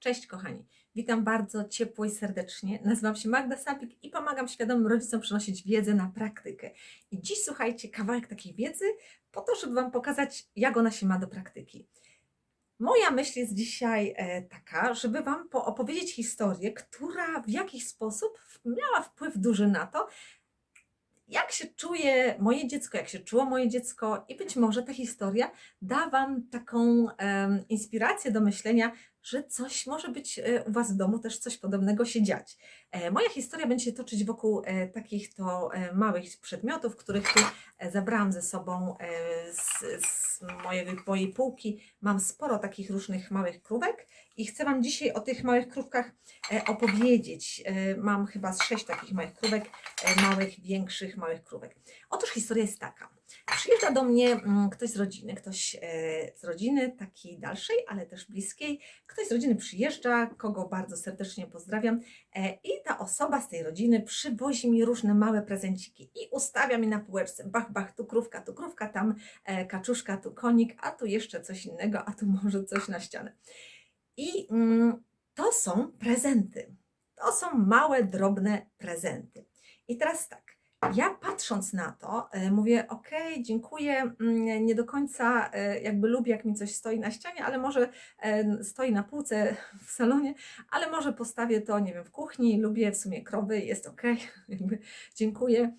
Cześć kochani, witam bardzo ciepło i serdecznie. Nazywam się Magda Sapik i pomagam świadomym rodzicom przenosić wiedzę na praktykę. I dziś słuchajcie, kawałek takiej wiedzy po to, żeby Wam pokazać, jak ona się ma do praktyki. Moja myśl jest dzisiaj e, taka, żeby Wam po- opowiedzieć historię, która w jakiś sposób miała wpływ duży na to, jak się czuje moje dziecko, jak się czuło moje dziecko, i być może ta historia da Wam taką em, inspirację do myślenia, że coś może być e, u Was w domu, też coś podobnego się dziać. E, Moja historia będzie się toczyć wokół e, takich to małych przedmiotów, których tu zabrałam ze sobą z, z mojej, mojej półki. Mam sporo takich różnych małych krówek i chcę Wam dzisiaj o tych małych krówkach opowiedzieć. Mam chyba z sześć takich małych krówek, małych, większych, małych krówek. Otóż historia jest taka. Przyjeżdża do mnie mm, ktoś z rodziny, ktoś e, z rodziny takiej dalszej, ale też bliskiej. Ktoś z rodziny przyjeżdża, kogo bardzo serdecznie pozdrawiam. E, I ta osoba z tej rodziny przywozi mi różne małe prezenciki i ustawia mi na półeczce. Bach, bach, tu krówka, tu krówka, tam e, kaczuszka, tu konik, a tu jeszcze coś innego, a tu może coś na ścianę. I mm, to są prezenty. To są małe, drobne prezenty. I teraz tak. Ja patrząc na to, e, mówię, okej, dziękuję, mm, nie do końca e, jakby lubię, jak mi coś stoi na ścianie, ale może e, stoi na półce w salonie, ale może postawię to, nie wiem, w kuchni, lubię w sumie krowy, jest okej, jakby dziękuję.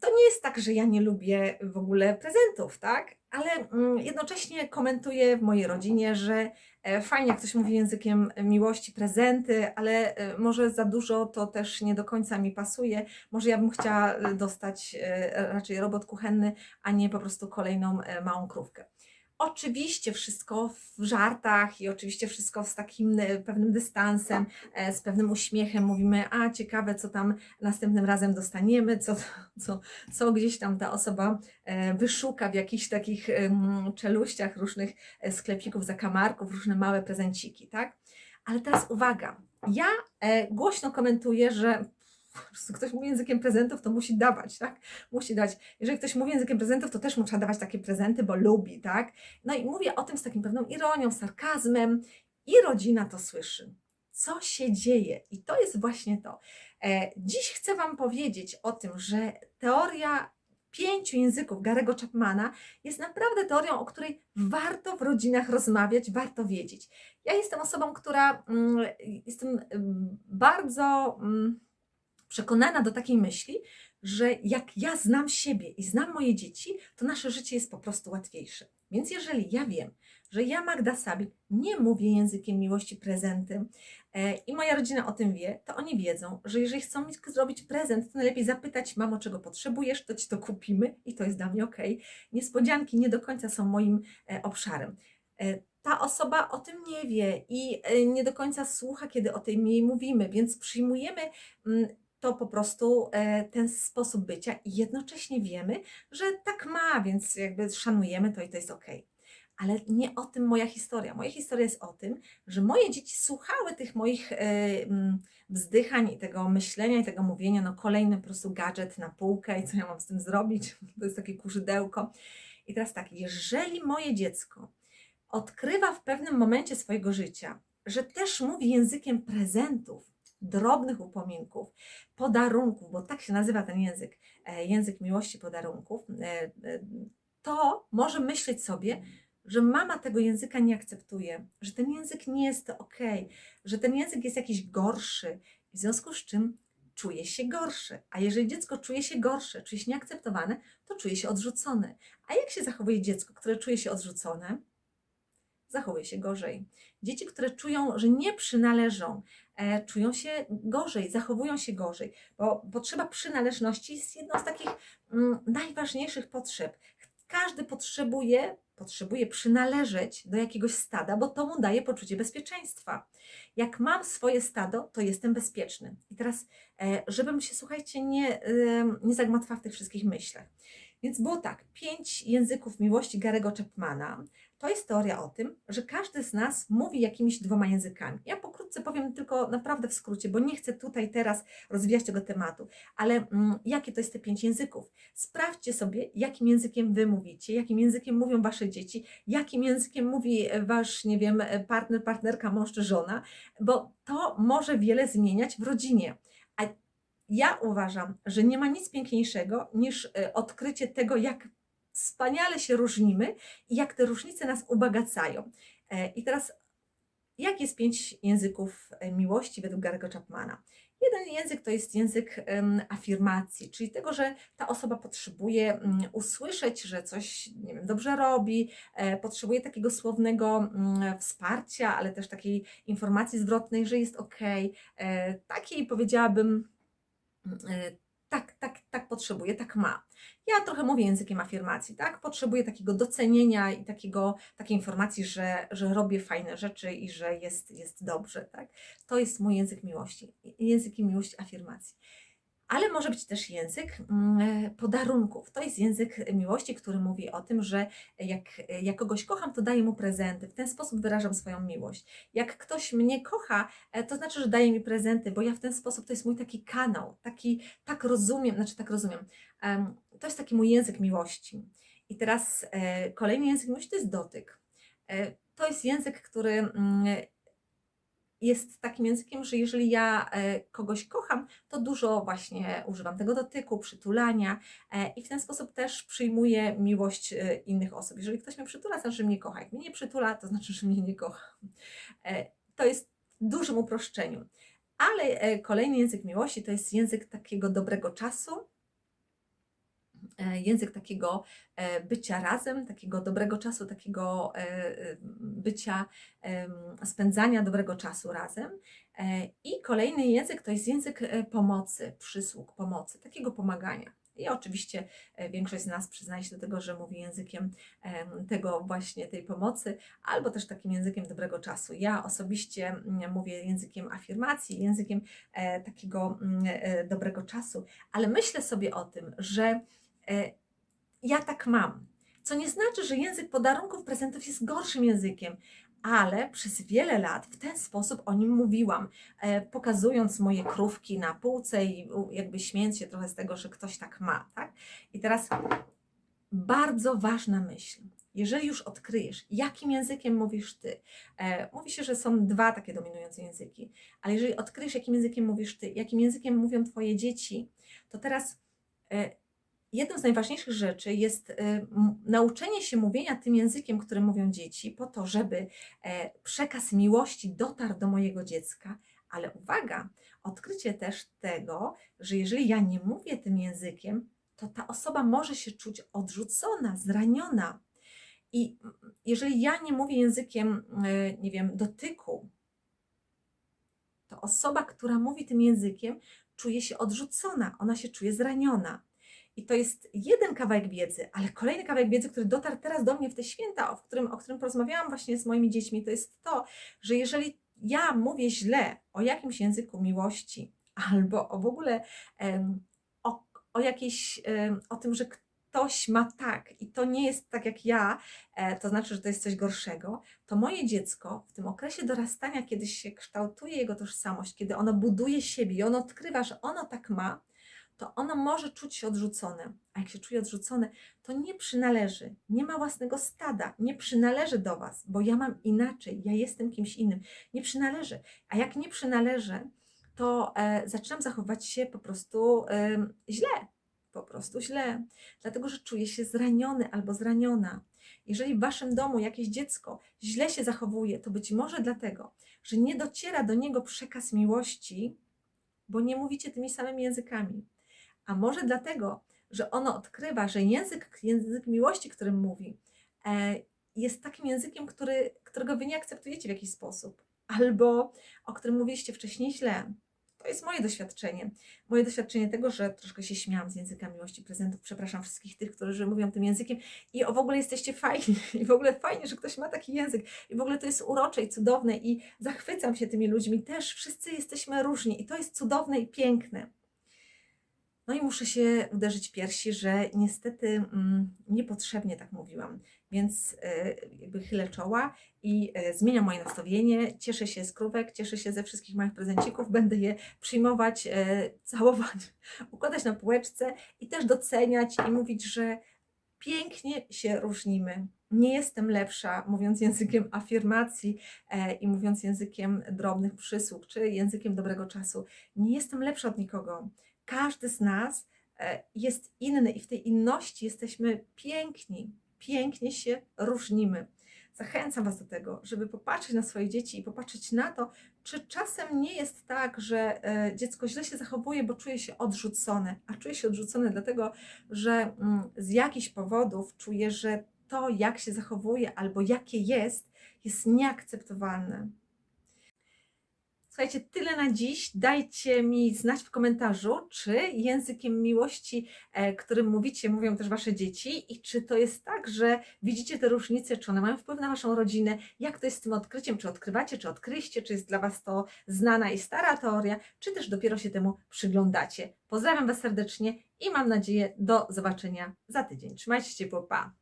To nie jest tak, że ja nie lubię w ogóle prezentów, tak? Ale mm, jednocześnie komentuję w mojej rodzinie, że e, fajnie, ktoś mówi językiem miłości, prezenty, ale e, może za dużo to też nie do końca mi pasuje. Może ja bym chciała e, dostać raczej robot kuchenny, a nie po prostu kolejną małą krówkę. Oczywiście wszystko w żartach i oczywiście wszystko z takim e, pewnym dystansem, e, z pewnym uśmiechem. Mówimy, a ciekawe, co tam następnym razem dostaniemy, co, co, co gdzieś tam ta osoba e, wyszuka w jakichś takich czeluściach różnych sklepików, zakamarków, różne małe prezenciki, tak? Ale teraz uwaga, ja głośno komentuję, że po prostu ktoś mówi językiem prezentów, to musi dawać, tak? Musi dać. Jeżeli ktoś mówi językiem prezentów, to też mu trzeba dawać takie prezenty, bo lubi, tak? No i mówię o tym z takim pewną ironią, sarkazmem i rodzina to słyszy. Co się dzieje? I to jest właśnie to. E, Dziś chcę Wam powiedzieć o tym, że teoria pięciu języków Garego Chapmana jest naprawdę teorią, o której warto w rodzinach rozmawiać, warto wiedzieć. Ja jestem osobą, która mm, jestem mm, bardzo mm, przekonana do takiej myśli, że jak ja znam siebie i znam moje dzieci, to nasze życie jest po prostu łatwiejsze. Więc jeżeli ja wiem, że ja, Magda Sabik, nie mówię językiem miłości prezenty e, i moja rodzina o tym wie, to oni wiedzą, że jeżeli chcą mi zrobić prezent, to najlepiej zapytać, mamo, czego potrzebujesz, to ci to kupimy i to jest dla mnie ok. Niespodzianki nie do końca są moim e, obszarem. E, ta osoba o tym nie wie i e, nie do końca słucha, kiedy o tym jej mówimy, więc przyjmujemy mm, to po prostu e, ten sposób bycia i jednocześnie wiemy, że tak ma, więc jakby szanujemy to i to jest ok. Ale nie o tym moja historia. Moja historia jest o tym, że moje dzieci słuchały tych moich e, mm, wzdychań i tego myślenia i tego mówienia, no kolejny po prostu gadżet na półkę i co ja mam z tym zrobić? To jest takie kurzydełko. I teraz tak, jeżeli moje dziecko odkrywa w pewnym momencie swojego życia, że też mówi językiem prezentów, drobnych upominków, podarunków, bo tak się nazywa ten język, e, język miłości podarunków, e, e, to może myśleć sobie, że mama tego języka nie akceptuje, że ten język nie jest ok, że ten język jest jakiś gorszy, w związku z czym czuje się gorszy. A jeżeli dziecko czuje się gorsze, czuje się nieakceptowane, to czuje się odrzucone. A jak się zachowuje dziecko, które czuje się odrzucone? Zachowuje się gorzej. Dzieci, które czują, że nie przynależą, czują się gorzej, zachowują się gorzej, bo potrzeba przynależności jest jedną z takich mm, najważniejszych potrzeb. Każdy potrzebuje, potrzebuje przynależeć do jakiegoś stada, bo to mu daje poczucie bezpieczeństwa. Jak mam swoje stado, to jestem bezpieczny. I teraz, e, żebym się, słuchajcie, nie, e, nie zagmatwała w tych wszystkich myślach. Więc było tak, pięć języków miłości Garego Chapmana. To jest teoria o tym, że każdy z nas mówi jakimiś dwoma językami. Ja pokrótce powiem tylko naprawdę w skrócie, bo nie chcę tutaj teraz rozwijać tego tematu, ale mm, jakie to jest te pięć języków? Sprawdźcie sobie, jakim językiem wy mówicie, jakim językiem mówią wasze dzieci, jakim językiem mówi e, wasz, nie wiem, e, partner, partnerka, mąż czy żona, bo to może wiele zmieniać w rodzinie. A ja uważam, że nie ma nic piękniejszego niż e, odkrycie tego, jak wspaniale się różnimy i jak te różnice nas ubagacają. I teraz, jak jest pięć języków e, miłości według Gary'ego Chapmana? Jeden język to jest język afirmacji, czyli tego, że ta osoba potrzebuje mm, usłyszeć, że coś nie wiem, dobrze robi, e, potrzebuje takiego słownego mm, wsparcia, ale też takiej informacji zwrotnej, że jest ok. E, takiej powiedziałabym, e, tak, tak, tak potrzebuje, tak ma. Ja trochę mówię językiem afirmacji, tak? Potrzebuję takiego docenienia i takiego, takiej informacji, że, że robię fajne rzeczy i że jest, jest dobrze, tak? To jest mój język miłości, językiem miłości afirmacji. Ale może być też język mm, podarunków. To jest język miłości, który mówi o tym, że jak, jak kogoś kocham, to daję mu prezenty. W ten sposób wyrażam swoją miłość. Jak ktoś mnie kocha, e, to znaczy, że daje mi prezenty, bo ja w ten sposób to jest mój taki kanał, taki, tak rozumiem, znaczy tak rozumiem. em, To jest taki mój język miłości. I teraz e, kolejny język miłości to jest dotyk. E, To jest język, który mm, jest takim językiem, że jeżeli ja e, kogoś kocham, to dużo właśnie używam tego dotyku, przytulania e, i w ten sposób też przyjmuję miłość e, innych osób. Jeżeli ktoś mnie przytula, to znaczy, że mnie kocha. Jak mnie nie przytula, to znaczy, że mnie nie kocha. To jest w dużym uproszczeniu. Ale kolejny język miłości to jest język takiego dobrego czasu, język takiego e, bycia razem, takiego dobrego czasu, takiego e, e, bycia, spędzania dobrego czasu razem. E, I kolejny język to jest język e, pomocy, przysług, pomocy, takiego pomagania. I oczywiście e, większość z nas przyznaje się do tego, że mówi językiem em, tego właśnie tej pomocy, albo też takim językiem dobrego czasu. Ja osobiście mm, mówię językiem afirmacji, językiem e, takiego mm, e, dobrego czasu, ale myślę sobie o tym, że e, ja tak mam. Co nie znaczy, że język podarunków, prezentów jest gorszym językiem, ale przez wiele lat w ten sposób o nim mówiłam, e, pokazując moje krówki na półce i jakby śmiejąc się trochę z tego, że ktoś tak ma, tak? I teraz bardzo ważna myśl. Jeżeli już odkryjesz, jakim językiem mówisz ty, e, mówi się, że są dwa takie dominujące języki, ale jeżeli odkryjesz, jakim językiem mówisz ty, jakim językiem mówią twoje dzieci, to teraz e, jedną z najważniejszych rzeczy jest m- nauczenie się mówienia tym językiem, którym mówią dzieci, po to, żeby e, przekaz miłości dotarł do mojego dziecka. Ale uwaga, odkrycie też tego, że jeżeli ja nie mówię tym językiem, to ta osoba może się czuć odrzucona, zraniona. I jeżeli ja nie mówię językiem, e, nie wiem, dotyku, to osoba, która mówi tym językiem, czuje się odrzucona, ona się czuje zraniona. I to jest jeden kawałek wiedzy, ale kolejny kawałek wiedzy, który dotarł teraz do mnie w te święta, o którym, o którym porozmawiałam właśnie z moimi dziećmi, to jest to, że jeżeli ja mówię źle o jakimś języku miłości, albo o w ogóle o, o jakiejś, o tym, że ktoś ma tak i to nie jest tak jak ja, e, to znaczy, że to jest coś gorszego, to moje dziecko w tym okresie dorastania, kiedy się kształtuje jego tożsamość, kiedy ono buduje siebie i ono odkrywa, że ono tak ma, to ono może czuć się odrzucone. A jak się czuje odrzucone, to nie przynależy, nie ma własnego stada, nie przynależy do Was, bo ja mam inaczej, ja jestem kimś innym. Nie przynależy. A jak nie przynależę, to e, zaczynam zachowywać się po prostu em, źle. Po prostu źle, dlatego że czuję się zraniony albo zraniona. Jeżeli w waszym domu jakieś dziecko źle się zachowuje, to być może dlatego, że nie dociera do niego przekaz miłości, bo nie mówicie tymi samymi językami. A może dlatego, że ono odkrywa, że język, język miłości, którym mówi, e, jest takim językiem, który, którego wy nie akceptujecie w jakiś sposób, albo o którym mówiliście wcześniej źle. To jest moje doświadczenie. Moje doświadczenie tego, że troszkę się śmiałam z języka miłości prezentów. Przepraszam wszystkich tych, którzy mówią tym językiem i o w ogóle jesteście fajni. I w ogóle fajnie, że ktoś ma taki język. I w ogóle to jest urocze i cudowne i zachwycam się tymi ludźmi. Też wszyscy jesteśmy różni i to jest cudowne i piękne. No i muszę się uderzyć piersi, że niestety mm, niepotrzebnie tak mówiłam, więc e, jakby chylę czoła i e, zmieniam moje nastawienie. Cieszę się z krówek, cieszę się ze wszystkich moich prezencików, będę je przyjmować, e, całować, układać na półeczce i też doceniać i mówić, że pięknie się różnimy. Nie jestem lepsza, mówiąc językiem afirmacji e, i mówiąc językiem drobnych przysług, czy językiem dobrego czasu. Nie jestem lepsza od nikogo. Każdy z nas e, jest inny i w tej inności jesteśmy piękni. Pięknie się różnimy. Zachęcam Was do tego, żeby popatrzeć na swoje dzieci i popatrzeć na to, czy czasem nie jest tak, że e, dziecko źle się zachowuje, bo czuje się odrzucone, a czuje się odrzucone dlatego, że mm, z jakichś powodów czuje, że to, jak się zachowuje albo jakie jest, jest nieakceptowalne. Słuchajcie, tyle na dziś. Dajcie mi znać w komentarzu, czy językiem miłości, e, którym mówicie, mówią też Wasze dzieci i czy to jest tak, że widzicie te różnice, czy one mają wpływ na Waszą rodzinę, jak to jest z tym odkryciem, czy odkrywacie, czy odkryliście, czy jest dla Was to znana i stara teoria, czy też dopiero się temu przyglądacie. Pozdrawiam Was serdecznie i mam nadzieję do zobaczenia za tydzień. Trzymajcie się pa!